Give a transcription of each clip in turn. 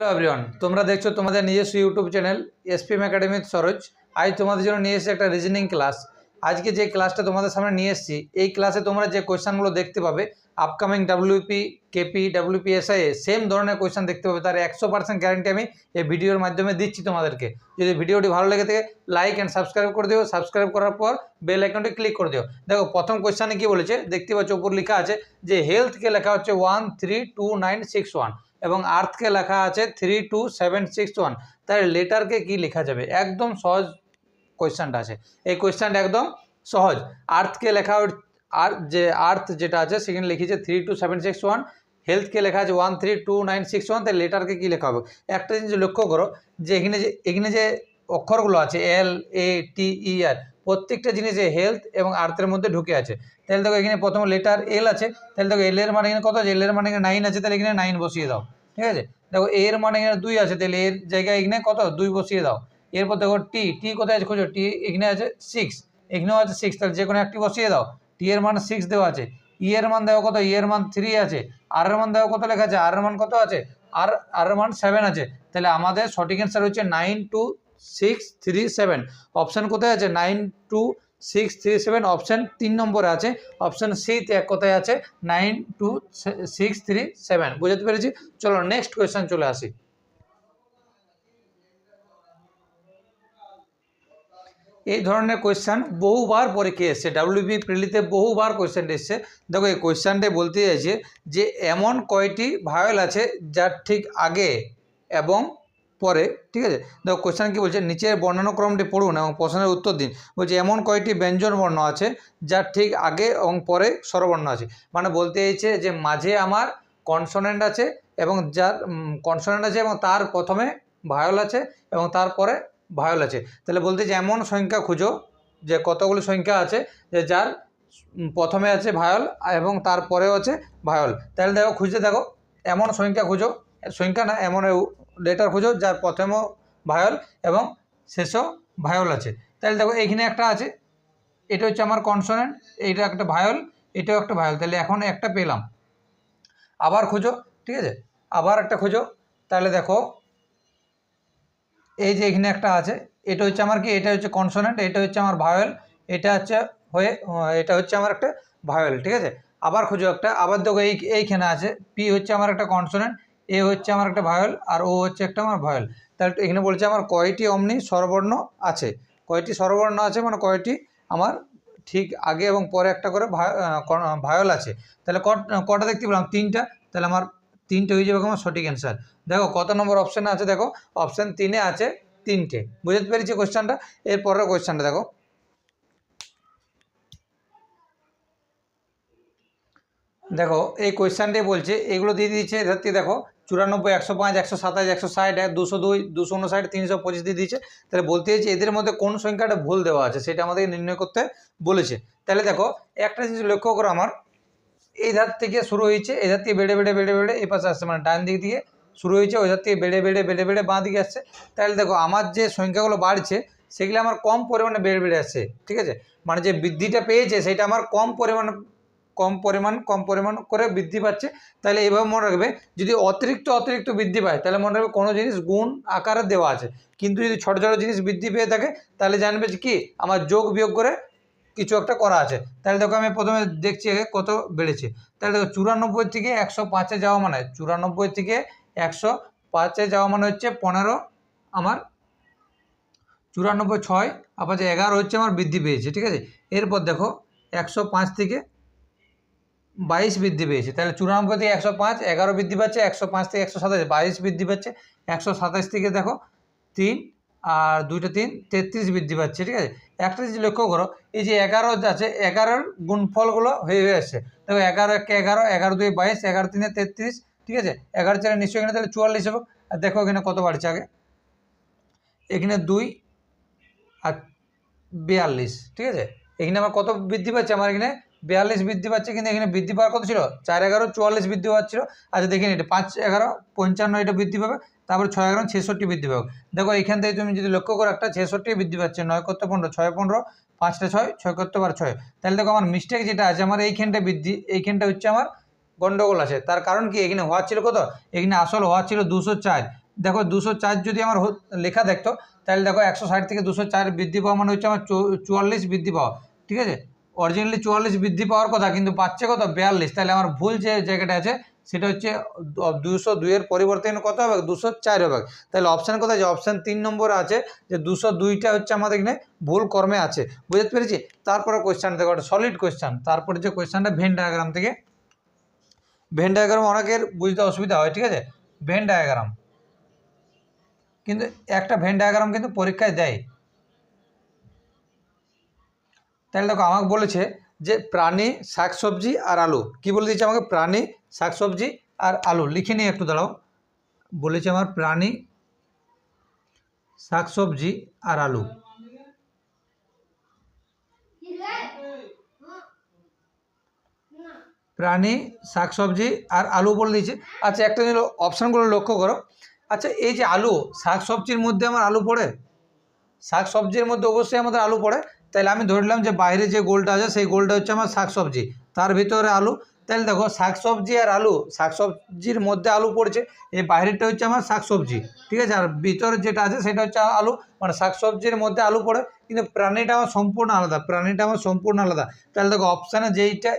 Hello everyone তোমরা দেখছ তোমাদের নিজস্ব YouTube channel SPM academy Saroj আজ তোমাদের জন্য নিয়ে এসেছি একটা রিজনিং ক্লাস আজকে যে ক্লাসটা তোমাদের সামনে নিয়ে এসেছি, এই ক্লাসে তোমরা যে কোয়েশ্চানগুলো দেখতে পাবে upcoming WP KP WPSI same ধরনের কোয়েশ্চান দেখতে পাবে। তার একশো পার্সেন্ট গ্যারান্টি আমি এই ভিডিওর মাধ্যমে দিচ্ছি তোমাদেরকে। যদি ভিডিওটি ভালো লেগে থাকে লাইক অ্যান্ড সাবস্ক্রাইব করে দিও। সাবস্ক্রাইব করার পর বেল আইকনটি ক্লিক করে দিও। দেখো, প্রথম কোয়েশ্চানে কি বলেছে? দেখতে পাচ্ছ, উপর লেখা আছে যে হেলথকে লেখা হচ্ছে one three two nine six one এবং আর্থকে লেখা আছে three two seven six one তাই লেটারকে কি লেখা যাবে? একদম সহজ কোয়েশ্চানটা আছে। এই কোয়েশ্চানটা একদম সহজ। আর্থকে লেখা আর যে আর্থ যেটা আছে, সেখানে লিখেছে three two seven six one হেলথকে লেখা আছে one three two nine six one তাই লেটারকে কী লেখা হবে? একটা জিনিস লক্ষ্য করো, যে এখানে যে এখানে যে অক্ষরগুলো আছে এল এ টি ই আর প্রত্যেকটা জিনিসে হেলথ এবং আর্থের মধ্যে ঢুকে আছে। তাহলে দেখো এখানে প্রথম লেটার এল আছে, তাহলে দেখো এল এর মানে এখানে কত আছে? এল এর মানে এখানে নাইন আছে, তাহলে এখানে নাইন বসিয়ে দাও। ঠিক আছে? দেখো এর মানে এখানে দুই আছে, তাহলে এর জায়গায় এখানে কত? দুই বসিয়ে দাও। এরপর দেখো টি টি কোথায় আছে খোঁজো? টি এখানে আছে সিক্স এখানেও আছে সিক্স তাহলে যে কোনো একটি বসিয়ে দাও। টি এর মান সিক্স দেওয়া আছে। ই এর মান দেখো কত? ই এর মান থ্রি আছে। আর এর মান দেখো কত লেখা আছে? আর এর মান কত আছে? আর আর এর মান সেভেন আছে। তাহলে আমাদের সঠিক অ্যান্সার হচ্ছে nine two six three seven option কোথায় আছে? Nine two six three seven option তিন নম্বরে আছে। অপশান সিতে এক কোথায় আছে। Nine two six three seven বুঝতে পেরেছি? চলো নেক্সট কোয়েশ্চেন চলে আসি। এই ধরনের কোয়েশ্চান বহুবার পরীক্ষায় এসছে। ডাব্লিউবি প্রিলিতে বহুবার কোয়েশ্চান এসছে। দেখো, এই কোয়েশ্চানটা বলতে চাইছে যে, এমন কয়টি ভায়োল আছে যার ঠিক আগে এবং পরে, ঠিক আছে? দেখো কোয়েশ্চান কি বলছে? নিচের বর্ণানুক্রমটি পড়ুন এবং প্রশ্নের উত্তর দিন। বলছে, এমন কয়টি ব্যঞ্জন বর্ণ আছে যার ঠিক আগে এবং পরে স্বরবর্ণ আছে? মানে বলতে চাইছে যে, মাঝে আমার কনসোনেন্ট আছে এবং যার কনসোনেন্ট আছে এবং তার প্রথমে ভায়োল আছে এবং তারপরে ভায়োল আছে। তাহলে বলতে যে এমন সংখ্যা খুঁজো যে, কতগুলি সংখ্যা আছে যে, যার প্রথমে আছে ভায়োল এবং তারপরেও আছে ভায়োল তাহলে দেখো খুঁজতে দেখো, এমন সংখ্যা খুঁজো। সংখ্যা না, এমন লেটার খুঁজো, যার প্রথমেও ভায়োল এবং শেষও ভায়োল আছে। তাহলে দেখো, এইখানে একটা আছে, এটা হচ্ছে আমার কনসোনেন্ট এইটা একটা ভায়োল এটাও একটা ভায়োল তাহলে এখন একটা পেলাম। আবার খুঁজো, ঠিক আছে? আবার একটা খুঁজো। তাহলে দেখো, এই যে এখানে একটা আছে, এটা হচ্ছে আমার কি? এটা হচ্ছে কনসোনেন্ট এটা হচ্ছে আমার ভায়োল এটা হচ্ছে হয়ে, এটা হচ্ছে আমার একটা ভায়োল ঠিক আছে? আবার খুঁজো একটা, আবার দেখো এই, এইখানে আছে পি হচ্ছে আমার একটা কনসোনেন্ট এ হচ্ছে আমার একটা ভায়োল আর ও হচ্ছে একটা আমার ভায়োল। তাহলে এখানে বলছে আমার কয়টি অমনি স্বরবর্ণ আছে? কয়টি স্বরবর্ণ আছে মানে কয়টি আমার ঠিক আগে এবং পরে একটা করে ভায়োল আছে। তাহলে কট- দেখতে পেলাম? তিনটা। তাহলে আমার তিনটে হয়ে যাবে আমার সঠিক অ্যান্সার দেখো কত নম্বর অপশানে আছে দেখো? অপশান তিনে আছে তিনটে। বুঝতে পেরেছি কোয়েশ্চানটা এর পরের কোয়েশ্চানটা দেখো। দেখো এই কোয়েশ্চানটাই বলছে, এগুলো দিয়ে দিয়েছে। এধার দেখো চুরানব্বই, একশো পাঁচ, একশো সাতাশ, একশো ষাট দুশো দুই, দুশো উনষাট, তিনশো পঁচিশ দিয়ে দিয়েছে। তাহলে বলতে চাইছে এদের মধ্যে কোন সংখ্যাটা ভুল দেওয়া আছে সেটা আমাদেরকে নির্ণয় করতে বলেছে। তাহলে দেখো, একটা জিনিস লক্ষ্য করো আমার। এই ধার থেকে শুরু হয়েছে, এই ধার থেকে বেড়ে বেড়ে বেড়ে বেড়ে, এই পাশে আসছে মানে ডান দিক দিয়ে শুরু হয়েছে, ওই ধার থেকে বেড়ে বেড়ে বেড়ে বেড়ে বাঁ দিকে আসছে। তাহলে দেখো, আমার যে সংখ্যাগুলো বাড়ছে, সেগুলো আমার কম পরিমাণে বেড়ে বেড়ে আসছে, ঠিক আছে? মানে যে বৃদ্ধিটা পেয়েছে, সেটা আমার কম পরিমাণে কম পরিমাণ কম পরিমাণ করে বৃদ্ধি পাচ্ছে, তাহলে এইভাবে মনে রাখবে, যদি অতিরিক্ত অতিরিক্ত বৃদ্ধি পায়, তাহলে মনে রাখবে কোনো জিনিস গুণ আকারে দেওয়া আছে। কিন্তু যদি ছোটো ছোটো জিনিস বৃদ্ধি পেয়ে থাকে, তাহলে জানবে যে কি, আমার যোগ বিয়োগ করে কিছু একটা করা আছে। তাহলে দেখো আমি প্রথমে দেখছি আগে কত বেড়েছে। তাহলে দেখো চুরানব্বই থেকে একশো পাঁচে যাওয়া মানে চুরানব্বই থেকে একশো পাঁচে যাওয়া মানে হচ্ছে পনেরো আমার চুরানব্বই ছয়, আবার এগারো হচ্ছে আমার বৃদ্ধি পেয়েছে, ঠিক আছে? এরপর দেখো একশো পাঁচ থেকে বাইশ বৃদ্ধি পেয়েছে। তাহলে চুরানব্বই থেকে একশো পাঁচ, এগারো বৃদ্ধি পাচ্ছে, একশো পাঁচ থেকে একশো সাতাশ, বাইশ বৃদ্ধি পাচ্ছে, একশো সাতাশ থেকে দেখো তিন আর দুইটা তিন, তেত্রিশ বৃদ্ধি পাচ্ছে, ঠিক আছে? একটা জিনিস লক্ষ্য করো, এই যে এগারো আছে এগারোর গুণফলগুলো হয়ে হয়ে আসছে। দেখো এগারো একে এগারো এগারো দুই বাইশ, এগারো তিনে তেত্রিশ, ঠিক আছে? এগারো চারে নিশ্চয়ই এখানে তাহলে চুয়াল্লিশ হবে। আর দেখো এখানে কত বাড়ছে আগে? এখানে দুই আর বিয়াল্লিশ, ঠিক আছে? এখানে আমার কত বৃদ্ধি পাচ্ছে আমার এখানে? বিয়াল্লিশ বৃদ্ধি পাচ্ছে, কিন্তু এখানে বৃদ্ধি পাওয়ার কত ছিল? চার এগারো, চুয়াল্লিশ বৃদ্ধি পাচ্ছিল আচ্ছা দেখে এটা। পাঁচ এগারো, পঞ্চান্ন, এটা বৃদ্ধি পাবে। তারপরে ছয় এগারো, ছেষট্টি বৃদ্ধি পাবে। দেখো, এখান থেকে তুমি যদি লক্ষ্য করো, একটা ছেষট্টি বৃদ্ধি পাচ্ছে, নয় করতে পনেরো? ছয় পনেরো, পাঁচটা ছয় ছয় করতে পারো ছয়। তাহলে দেখো, আমার মিস্টেক যেটা আছে, আমার এইখানটা বৃদ্ধি, এইখানটা হচ্ছে আমার গন্ডগোল আছে। তার কারণ কি? এখানে হওয়া ছিল কত? এখানে আসল হওয়া ছিল দুশো চার। দেখো, দুশো চার যদি আমার লেখা দেখতো, তাহলে দেখো, একশো ষাট থেকে দুশো চার বৃদ্ধি পাওয়া মানে হচ্ছে আমার চুয়াল্লিশ বৃদ্ধি পাওয়া। ঠিক আছে? অরিজিনালি চুয়াল্লিশ বৃদ্ধি পাওয়ার কথা, কিন্তু পাচ্ছে কত? বিয়াল্লিশ। তাহলে আমার ভুল যে জায়গাটা আছে, সেটা হচ্ছে দুশো দুইয়ের পরিবর্তে কত হবে? দুশো চার হবে। তাহলে অপশান কোথায় আছে? অপশান তিন নম্বরে আছে যে, দুশো দুইটা হচ্ছে আমাদের এখানে ভুল কর্মে আছে। বুঝতে পেরেছি? তারপরে কোয়েশ্চান দেখো, একটা সলিড কোয়েশ্চান তারপরে যে কোয়েশ্চানটা ভেন ডায়াগ্রাম থেকে ভেন ডায়াগ্রাম অনেকের বুঝতে অসুবিধা হয়, ঠিক আছে? ভেন ডায়াগ্রাম কিন্তু একটা ভেন ডায়াগ্রাম কিন্তু পরীক্ষায় দেয়। তাহলে দেখো আমাকে বলেছে যে প্রাণী, শাকসবজি আর আলু। কি বলে দিয়েছে আমাকে? প্রাণী, শাকসবজি আর আলু। লিখে নিই একটু দাঁড়াও। বলেছে আমার প্রাণী, শাকসবজি আর আলু। প্রাণী, শাকসবজি আর আলু বলে দিয়েছে। আচ্ছা একটা জিনিস অপশানগুলো লক্ষ্য করো। আচ্ছা এই যে আলু, শাকসবজির মধ্যে আমার আলু পড়ে? শাকসবজির মধ্যে অবশ্যই আমাদের আলু পড়ে। তাহলে আমি ধরলাম যে বাইরে যে গোলটা আছে, সেই গোলটা হচ্ছে আমার শাকসবজি। তার ভিতরে আলু। তাহলে দেখো, শাকসবজি আর আলু, শাকসবজির মধ্যে আলু পড়ছে, এই বাইরেটা হচ্ছে আমার শাকসবজি। ঠিক আছে? আর ভিতরে যেটা আছে, সেটা হচ্ছে আলু। মানে শাকসবজির মধ্যে আলু পড়ে, কিন্তু প্রাণীটা আমার সম্পূর্ণ আলাদা, প্রাণীটা আমার সম্পূর্ণ আলাদা। তাহলে দেখো অপশানে যেইটা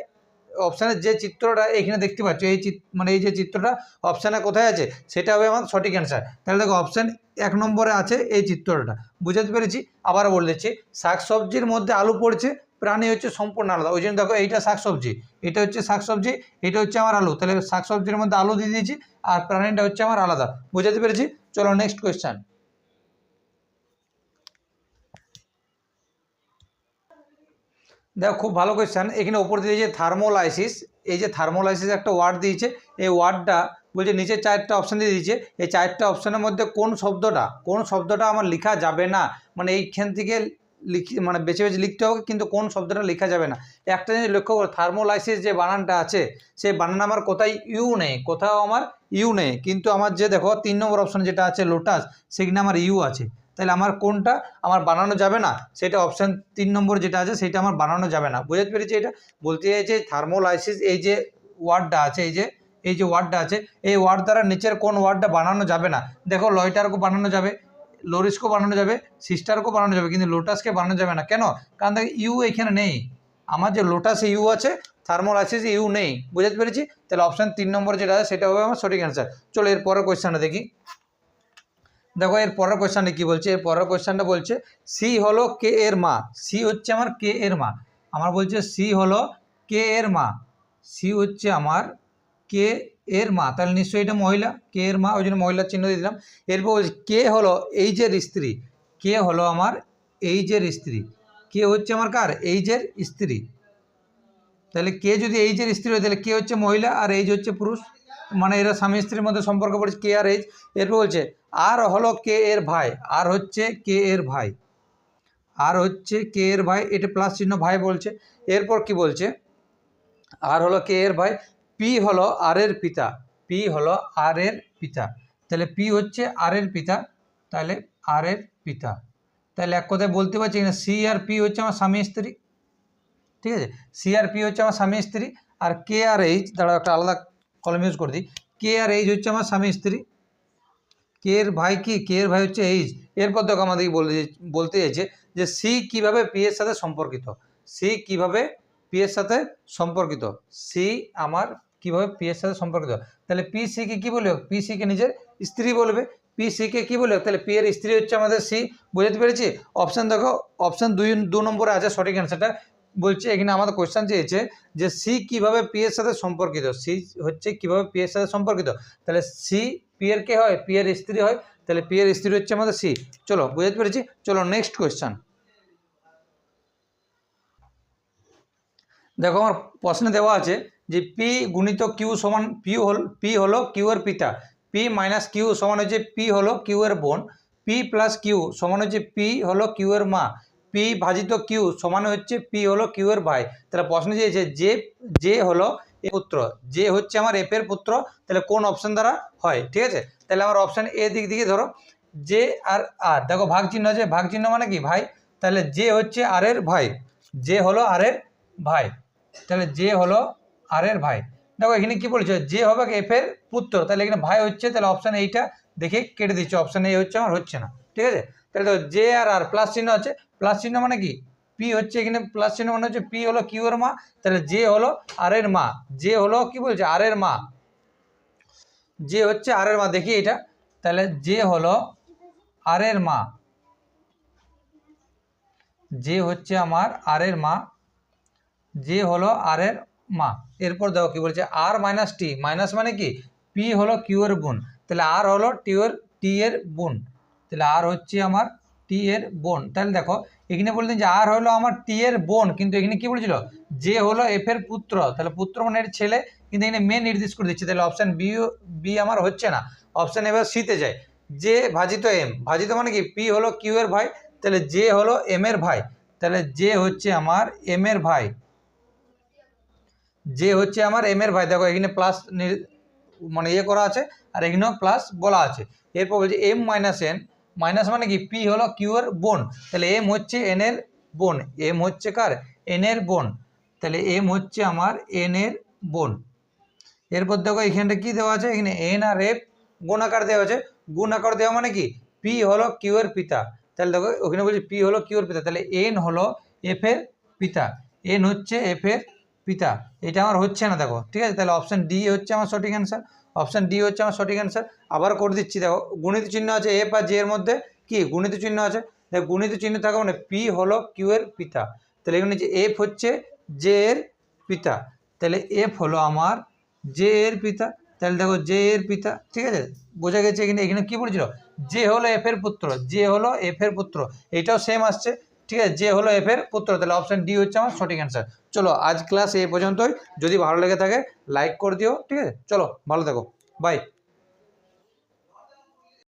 অপশানের যে চিত্রটা এখানে দেখতে পাচ্ছ, এই মানে এই যে চিত্রটা অপশানে কোথায় আছে, সেটা হবে আমার সঠিক অ্যান্সার তাহলে দেখো অপশান এক নম্বরে আছে এই চিত্রটা। বুঝাতে পেরেছি? আবার বলে দিচ্ছি, শাকসবজির মধ্যে আলু পড়ছে, প্রাণী হচ্ছে সম্পূর্ণ আলাদা। ওই জন্য দেখো এইটা শাকসবজি, এটা হচ্ছে শাকসবজি, এটা হচ্ছে আমার আলু। তাহলে শাকসবজির মধ্যে আলু দিয়ে দিয়েছি, আর প্রাণীটা হচ্ছে আমার আলাদা। বুঝতে পেরেছি? চলো নেক্সট কোয়েশ্চেন দেখো, খুব ভালো কোয়েশ্চেন এখানে ওপর দিয়ে যে থার্মোলাইসিস এই যে থার্মোলাইসিস একটা ওয়ার্ড দিয়েছে, এই ওয়ার্ডটা বলছে নিচে চারটা অপশান দিয়ে দিয়েছে। এই চারটা অপশানের মধ্যে কোন শব্দটা কোন শব্দটা আমার লেখা যাবে না? মানে এইখান থেকে লিখি মানে বেছে বেছে লিখতে হবে, কিন্তু কোন শব্দটা লেখা যাবে না। একটা জিনিস লক্ষ্য করো থার্মোলাইসিস যে বানানটা আছে, সেই বানান আমার কোথায়? ইউ নেই, কোথাও আমার ইউ নেই। কিন্তু আমার যে দেখো, তিন নম্বর অপশান যেটা আছে লোটাস সেখানে আমার ইউ আছে। তাহলে আমার কোনটা আমার বানানো যাবে না? সেটা অপশান তিন নম্বর যেটা আছে, সেটা আমার বানানো যাবে না। বুঝতে পেরেছি এটা? বলতে চাইছে থার্মোলাইসিস এই যে ওয়ার্ডটা আছে, এই যে এই যে ওয়ার্ডটা আছে, এই ওয়ার্ড দ্বারা নিচের কোন ওয়ার্ডটা বানানো যাবে না? দেখো লয়টারকে বানানো যাবে লোরিসকেও বানানো যাবে সিস্টারকেও বানানো যাবে, কিন্তু লোটাসকে বানানো যাবে না। কেন? কারণ দেখো ইউ এখানে নেই। আমার যে লোটাসে ইউ আছে থার্মোলাইসিস ইউ নেই। বুঝতে পেরেছি? তাহলে অপশান তিন নম্বর যেটা আছে, সেটা হবে আমার সঠিক অ্যান্সার চলো, এর পরের কোয়েশ্চেনটা দেখি। দেখো, এর পরের কোয়েশ্চেনটা কী বলছে? এর পরের কোয়েশ্চেনটা বলছে সি হলো কে এর মা। সি হচ্ছে আমার কে এর মা। আমার বলছে সি হলো কে এর মা। সি হচ্ছে আমার কে এর মা। তাহলে নিশ্চয়ই এটা মহিলা কে এর মা, ওই জন্য মহিলার চিহ্ন দিয়ে দিলাম। এরপর বলছে কে হলো এইজের স্ত্রী। কে হলো আমার এইজের স্ত্রী। কে হচ্ছে আমার কার? এইজের স্ত্রী। তাহলে কে যদি এইজের স্ত্রী হয়, তাহলে কে হচ্ছে মহিলা আর এইজ হচ্ছে পুরুষ। মানে এরা স্বামী স্ত্রীর মধ্যে সম্পর্ক পড়েছে কে আর এইচ? এরপর বলছে, আর হলো কে এর ভাই, আর হচ্ছে কে এর ভাই, আর হচ্ছে কে এর ভাই। এটা প্লাস চিহ্ন ভাই বলছে। এরপর কি বলছে? আর হলো কে এর ভাই, পি হলো আর এর পিতা, পি হলো আর এর পিতা। তাহলে পি হচ্ছে আর এর পিতা, তাহলে আর এর পিতা। তাহলে এক কথায় বলতে পারছি না সি আর পি হচ্ছে আমার স্বামী স্ত্রী, ঠিক আছে? সি আর পি হচ্ছে আমার স্বামী স্ত্রী, আর কে আর এইচ, দাঁড়াও একটা আলাদা কলম ইউজ করে দিই। কে আর এইচ হচ্ছে আমার স্বামী স্ত্রী। কে এর ভাই কি? কে এর ভাই হচ্ছে এইচ এরপর দেখো আমাদেরকে বলতে বলতে চাইছে যে সি কীভাবে পি সাথে সম্পর্কিত? সি কীভাবে পি এর সাথে সম্পর্কিত? সি আমার কীভাবে পি সাথে সম্পর্কিত? তাহলে পি সিকে কী বলবে পি সিকে নিজের স্ত্রী বলবে। পি সিকে কী বলবে তাহলে পি এর স্ত্রী হচ্ছে আমাদের সি বুঝতে পেরেছি? অপশান দেখো অপশান দুই দু নম্বরে আছে সঠিক অ্যান্সারটা বলছে, এখানে আমাদের কোয়েশ্চেন চেয়েছে যে সি কীভাবে পি এর সাথে সম্পর্কিত? সি হচ্ছে কীভাবে পি এর সাথে সম্পর্কিত? তাহলে সি পি এর কে হয়? পি এর স্ত্রী হয়। তাহলে পি এর স্ত্রী হচ্ছে আমাদের সি চলো, বুঝতে পেরেছি? চলো নেক্সট কোয়েশ্চেন দেখো, আমার প্রশ্নে দেওয়া আছে যে পি গুণিত কিউ সমান পি হল পি হলো কিউ এর পিতা। পি মাইনাস কিউ সমান হচ্ছে পি হলো কিউ এর বোন। পি প্লাস কিউ সমান হচ্ছে পি হলো কিউ এর মা। পি ভাজিত কিউ সমান হচ্ছে পি হলো কিউ এর ভাই তাহলে প্রশ্ন চেয়েছে যে যে হলো এ পুত্র, যে হচ্ছে আমার এফ এর পুত্র, তাহলে কোন অপশন দ্বারা হয়? ঠিক আছে? তাহলে আমার অপশন এ দিক দিকে ধরো যে আর আর দেখো ভাগ চিহ্ন আছে, ভাগ চিহ্ন মানে কি ভাই? তাহলে যে হচ্ছে আর এর ভাই। যে হলো আর এর ভাই। তাহলে যে হলো আর এর ভাই। দেখো এখানে কি বলছে যে হবে এফ এর পুত্র। তাহলে এখানে ভাই হচ্ছে, তাহলে অপশান এইটা দেখে কেটে দিচ্ছে। অপশান এই হচ্ছে আমার, হচ্ছে না। ঠিক আছে? তাহলে জে আর আর প্লাস চিহ্ন আছে। প্লাস চিহ্ন মানে কি? পি হচ্ছে এখানে প্লাস চিহ্ন মানে হচ্ছে পি হলো কিউ এর মা, তাহলে জে হলো আর এর মা। জে হলো কি বলছে? আর এর মা। যে হচ্ছে আর এর মা, দেখি এটা। তাহলে যে হলো আর এর মা। যে হচ্ছে আমার আর এর মা। যে হলো আর এর মা। এরপর দেখো কি বলছে? আর মাইনাস টি মাইনাস মানে কি? পি হলো কিউ এর গুণ। তাহলে আর হলো টি এর টি এর গুণ। তাহলে আর হচ্ছে আমার টি এর বোন। তাহলে দেখো, এখানে বলতেন যে আর হলো আমার টি এর বোন, কিন্তু এখানে কি বলছিল? যে হলো এফ এর পুত্র। তাহলে পুত্র মানে এর ছেলে, কিন্তু এখানে মেয়ে নির্দেশ করে দিচ্ছে। তাহলে অপশান বি বি আমার হচ্ছে না। অপশান এবার সিতে যায়। যে ভাজিত এম ভাজিত মানে কি? পি হলো কিউ এর ভাই, তাহলে যে হলো এম এর ভাই। তাহলে যে হচ্ছে আমার এম এর ভাই। যে হচ্ছে আমার এম এর ভাই। দেখো, এখানে প্লাস মানে ইয়ে করা আছে, আর এখানেও প্লাস বলা আছে। এরপর বলছে এম মাইনাস এন মাইনাস মানে কি? পি হলো কিউ বোন। তাহলে এম হচ্ছে এন এর বোন। এম হচ্ছে কার? এন এর বোন। তাহলে এম হচ্ছে আমার এন এর বোন। এরপর দেখো এখানটা কি দেওয়া আছে? এখানে এন আর এফ গুণ আকার দেওয়া আছে। গুণ আকার দেওয়া মানে কি? পি হলো কিউ এর পিতা। তাহলে দেখো ওখানে বলছি পি হলো কিউ এর পিতা। তাহলে এন হলো এফ এর পিতা। এন হচ্ছে এফ এর পিতা। এটা আমার হচ্ছে না, দেখো। ঠিক আছে? তাহলে অপশান ডি হচ্ছে আমার সঠিক অ্যান্সার অপশান ডি হচ্ছে আমার সঠিক অ্যান্সার। আবার করে দিচ্ছি, দেখো, গুণিত চিহ্ন আছে এফ আর জে এর মধ্যে। কি? গুণিত চিহ্ন আছে। দেখো গুণিত চিহ্ন থাকা মানে পি হলো কিউ এর পিতা। তাহলে এখানে যে এফ হচ্ছে জে এর পিতা। তাহলে এফ হলো আমার জে এর পিতা। তাহলে দেখো জে এর পিতা, ঠিক আছে? বোঝা গেছে এখানে এখানে কী বলেছিল? যে হলো এফ এর পুত্র যে হলো এফ এর পুত্র। এটাও সেম আসছে। ঠিক আছে? যে হলো এফের উত্তর। তাহলে অপশান ডি হচ্ছে আমার সঠিক অ্যান্সার চলো, আজ ক্লাস এই পর্যন্তই। যদি ভালো লেগে থাকে লাইক করে দিও, ঠিক আছে? চলো, ভালো থাকো। বাই